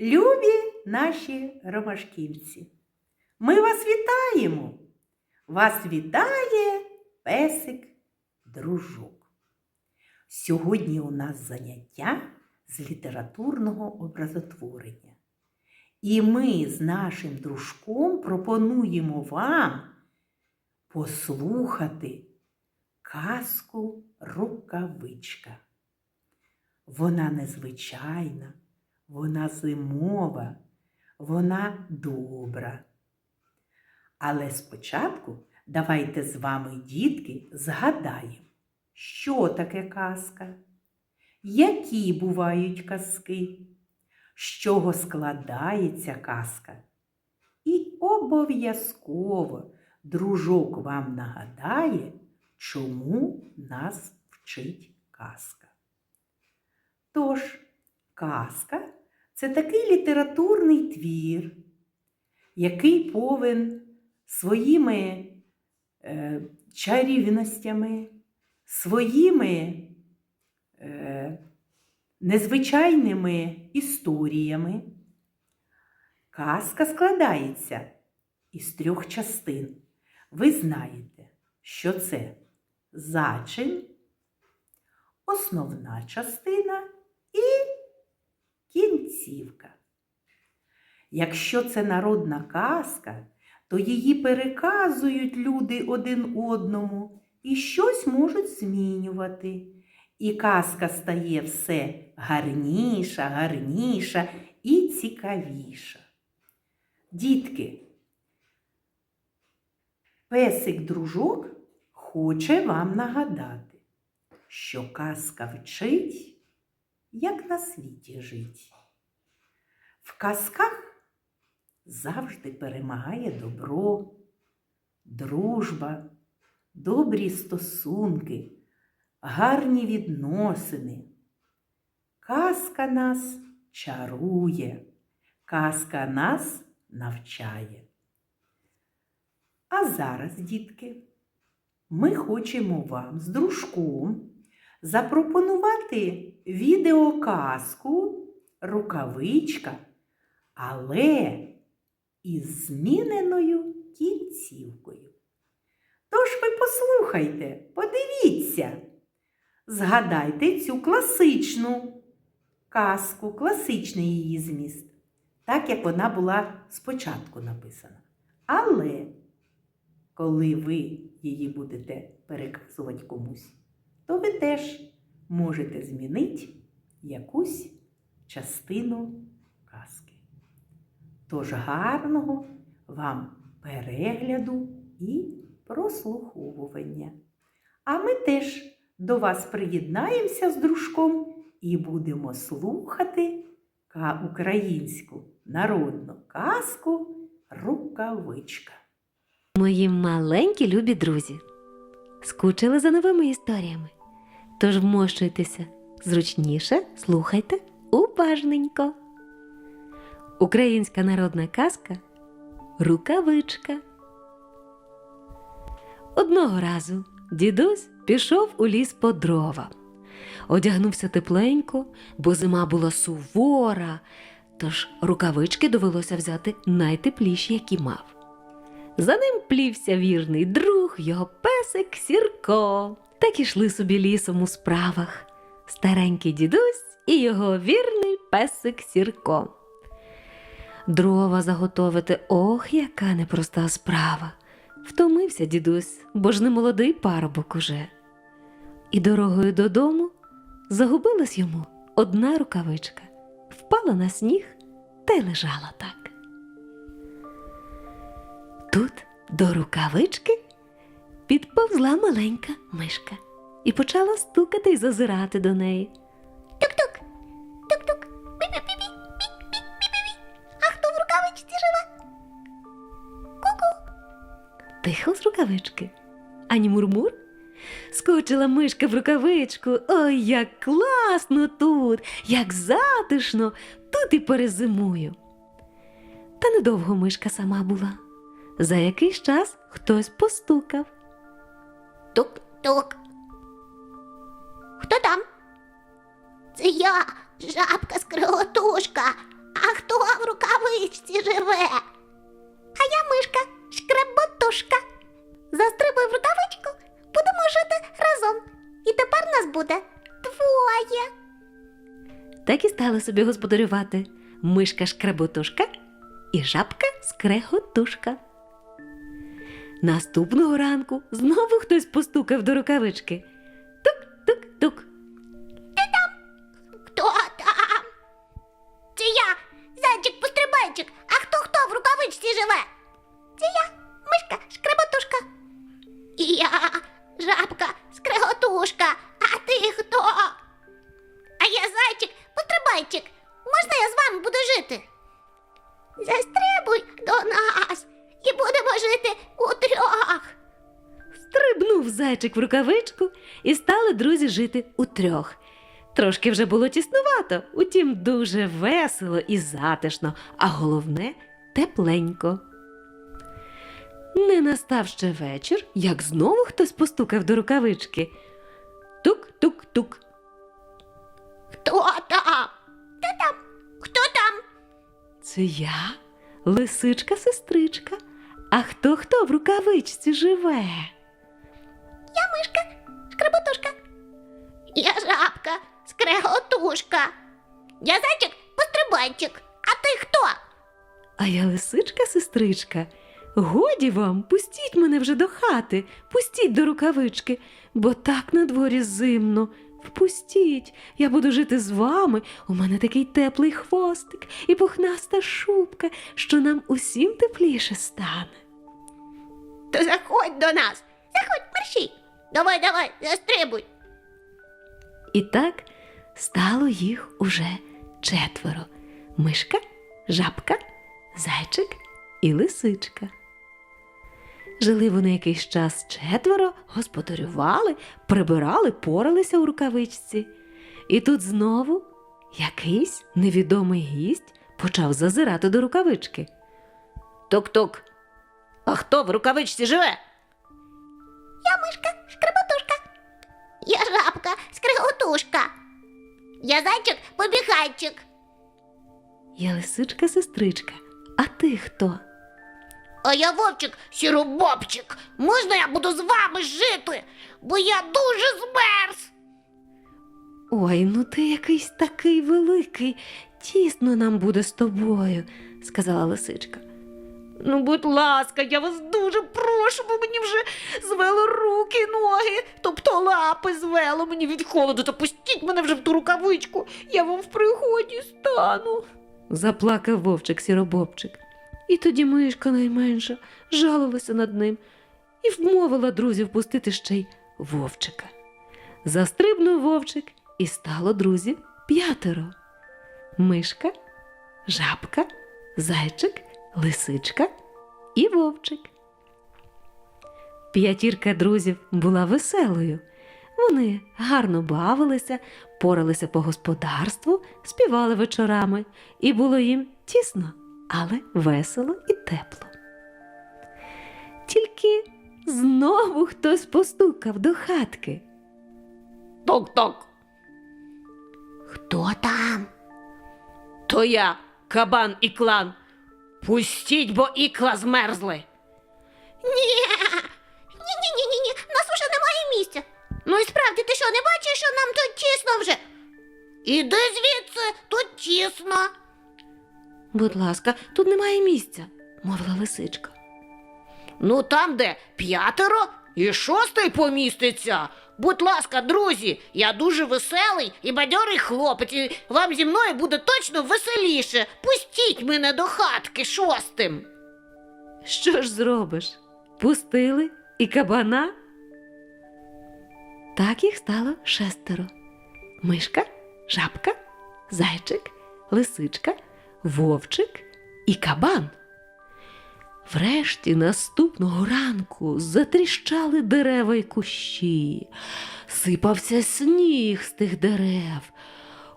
Любі наші ромашківці, ми вас вітаємо! Вас вітає песик дружок. Сьогодні у нас заняття з літературного образотворення. І ми з нашим дружком пропонуємо вам послухати казку рукавичка. Вона незвичайна, вона зимова, вона добра. Але спочатку давайте з вами, дітки, згадаємо, що таке казка, які бувають казки, з чого складається казка. І обов'язково дружок вам нагадає, чому нас вчить казка. Тож, казка це такий літературний твір, який повен своїми е, чарівностями, своїми е, незвичайними історіями. Казка складається із трьох частин. Ви знаєте, що це зачин, основна частина кінцівка. Якщо це народна казка, то її переказують люди один одному і щось можуть змінювати. І казка стає все гарніша, гарніша і цікавіша. Дітки, песик-дружок хоче вам нагадати, що казка вчить, як на світі жить. В казках завжди перемагає добро, дружба, добрі стосунки, гарні відносини. Казка нас чарує, казка нас навчає. А зараз, дітки, ми хочемо вам з дружком запропонувати відеоказку рукавичка, але із зміненою кінцівкою. Тож ви послухайте, подивіться, згадайте цю класичну казку, класичний її зміст, так як вона була спочатку написана. Але коли ви її будете переказувати комусь, то ви теж можете змінити якусь частину казки. Тож гарного вам перегляду і прослуховування. А ми теж до вас приєднаємося з дружком і будемо слухати українську народну казку Рукавичка. Мої маленькі любі друзі, скучили за новими історіями. Тож вмощуйтеся зручніше, слухайте уважненько. Українська народна казка Рукавичка. Одного разу дідусь пішов у ліс по дрова. Одягнувся тепленько, бо зима була сувора, тож рукавички довелося взяти найтепліші, які мав. За ним плівся вірний друг, його песик Сірко. Так ішли собі лісом у справах. Старенький дідусь і його вірний песик Сірко. Дрова заготовити, ох, яка непроста справа. Втомився дідусь, бо ж не молодий парубок уже. І дорогою додому загубилась йому одна рукавичка, впала на сніг та й лежала так. Тут до рукавички підповзла маленька мишка і почала стукати й зазирати до неї. Тук-тук, тук-тук, пі-пі-пі-пі, пі-пі-пі-пі. А хто в рукавичці живе? Ку-ку. Тихо з рукавички. Ані мурмур. Скочила мишка в рукавичку. Ой, як класно тут, як затишно, тут і перезимую. Та недовго мишка сама була. За якийсь час хтось постукав. Тук-тук. Хто там? Це я, жабка скриготушка. А хто в рукавичці живе? А я мишка, шкреботушка. Застрибуй в рукавичку, будемо жити разом. І тепер нас буде двоє. Так і стали собі господарювати мишка шкреботушка і жабка скреготушка. Наступного ранку знову хтось постукав до рукавички. Зайчик в рукавичку і стали друзі жити утрьох. Трошки вже було тіснувато, утім дуже весело і затишно, а головне тепленько. Не настав ще вечір, як знову хтось постукав до рукавички. Тук-тук-тук. Хто там? Хто там? Хто там? Це я, лисичка сестричка. А хто хто в рукавичці живе? Жабка. Я зайчик, пострибайчик. А ти хто? А я лисичка сестричка. Годі вам, пустіть мене вже до хати, пустіть до рукавички, бо так на дворі зимно. Впустіть, я буду жити з вами. У мене такий теплий хвостик і пухнаста шубка, що нам усім тепліше стане. То заходь до нас. Заходь, мерщій. Давай, давай, застрибуй. І так стало їх уже четверо: мишка, жабка, зайчик і лисичка. Жили вони якийсь час четверо, господарювали, прибирали, поралися у рукавичці. І тут знову якийсь невідомий гість почав зазирати до рукавички. Тук-тук. А хто в рукавичці живе? Я мишка, шкреботушка. Я жабка, скреготушка. Я зайчик, побігайчик. Я лисичка сестричка. А ти хто? А я вовчик, сіробобчик. Можна я буду з вами жити? Бо я дуже змерз. Ой, ну ти якийсь такий великий, тісно нам буде з тобою, сказала лисичка. Ну, будь ласка, я вас дуже прошу, бо мені вже звело руки, ноги, тобто лапи звело мені від холоду, то пустіть мене вже в ту рукавичку, я вам в пригоді стану. Заплакав вовчик сіробобчик. І тоді мишка найменша жалилася над ним і вмовила друзів пустити ще й вовчика. Застрибнув вовчик, і стало друзів п'ятеро: мишка, жабка, зайчик, лисичка і вовчик. П'ятірка друзів була веселою. Вони гарно бавилися, поралися по господарству, співали вечорами, і було їм тісно, але весело і тепло. Тільки знову хтось постукав до хатки. Ток-ток. Хто там? То я, кабан і клан. Пустіть, бо ікла змерзли. Ні. Ні, ні, ні, ні, ні. Нас уже немає місця. Ну і справді, ти що, не бачиш, що нам тут тісно вже? Іди звідси, тут тісно. Будь ласка, тут немає місця, мовила лисичка. Ну там, де п'ятеро і шостий поміститься. Будь ласка, друзі, я дуже веселий і бадьорий хлопець, і вам зі мною буде точно веселіше. Пустіть мене до хатки шостим. Що ж зробиш? Пустили і кабана? Так їх стало шестеро: мишка, жабка, зайчик, лисичка, вовчик і кабан. Врешті наступного ранку затріщали дерева й кущі, сипався сніг з тих дерев.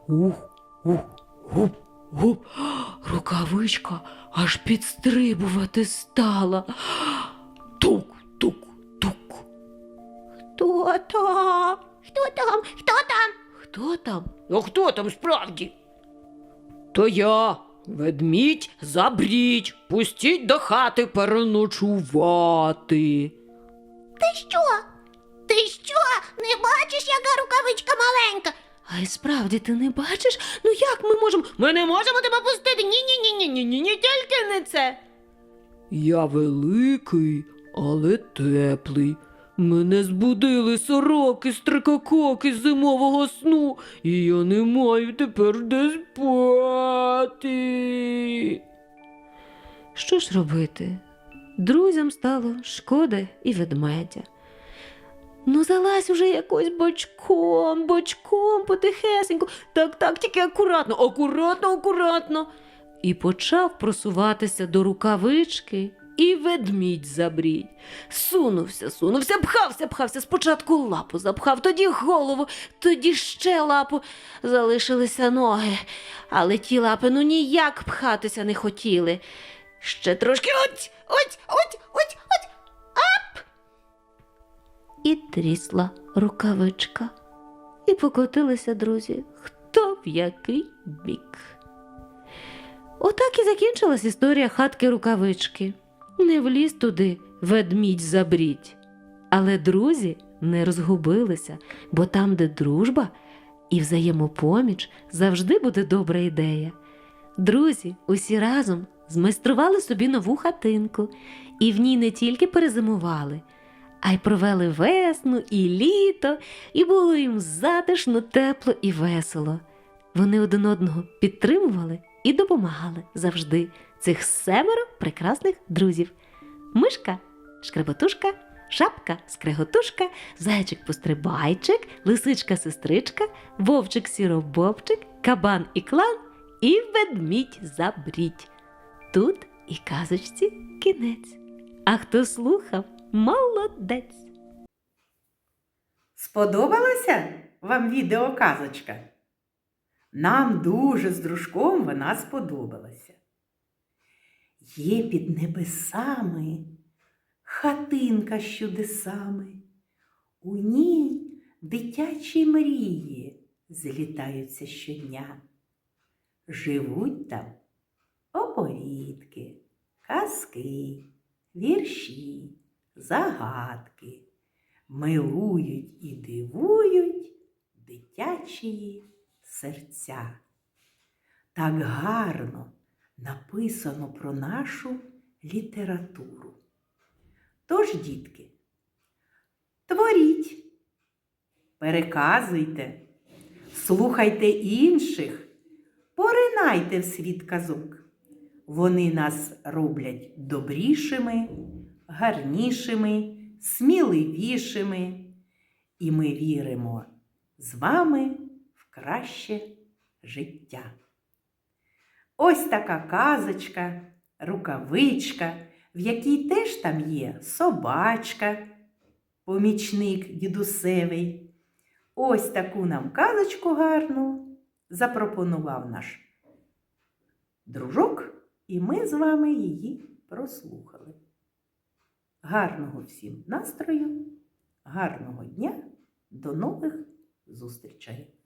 Ух, ух, гуп, гуп, рукавичка аж підстрибувати стала. Тук, тук, тук. Хто там? Хто там? Хто там? Хто там? Ну хто там справді? То я, ведмідь забріть, пустіть до хати переночувати. Ти що? Ти що? Не бачиш, яка рукавичка маленька? А й справді ти не бачиш? Ну як ми можемо? Ми не можемо тебе пустити. Ні, ні, ні, ні, ні, ні, ні, тільки не це. Я великий, але теплий. Мене збудили сороки, стрикококи зимового сну, і я не маю тепер де спати. Що ж робити? Друзям стало шкода і ведмедя. Ну, залазь уже якось бочком, бочком, потихесеньку. Так, так, тільки акуратно, акуратно, акуратно. І почав просуватися до рукавички, і ведмідь забріть. Сунувся, сунувся, пхався, пхався. Спочатку лапу запхав, тоді голову, тоді ще лапу. Залишилися ноги, але ті лапи ну ніяк пхатися не хотіли. Ще трошки ось, ось, ось, ось, ось. І трісла рукавичка. І покотилися друзі, хто в який бік. Отак і закінчилась історія хатки рукавички. Не вліз туди ведмідь забріть. Але друзі не розгубилися, бо там, де дружба і взаємопоміч, завжди буде добра ідея. Друзі усі разом змайстрували собі нову хатинку, і в ній не тільки перезимували, а й провели весну і літо, і було їм затишно, тепло і весело. Вони один одного підтримували і допомагали завжди цих семеро прекрасних друзів. Мишка, шкреботушка, шапка, скреготушка, зайчик пострибайчик, лисичка сестричка, вовчик сіробобчик, кабан і клан і ведмідь забріть. Тут і казочці кінець. А хто слухав, молодець. Сподобалася вам відеоказочка? Нам дуже з дружком вона сподобалася. Є під небесами хатинка з чудесами. У ній дитячі мрії злітаються щодня. Живуть там оповідки, казки, вірші, загадки милують і дивують дитячі серця. Так гарно написано про нашу літературу. Тож, дітки, творіть, переказуйте, слухайте інших, поринайте в світ казок. Вони нас роблять добрішими, гарнішими, сміливішими, і ми віримо з вами в краще життя. Ось така казочка, рукавичка, в якій теж там є собачка, помічник дідусевий. Ось таку нам казочку гарну запропонував наш дружок, і ми з вами її прослухали. Гарного всім настрою, гарного дня, до нових зустрічей!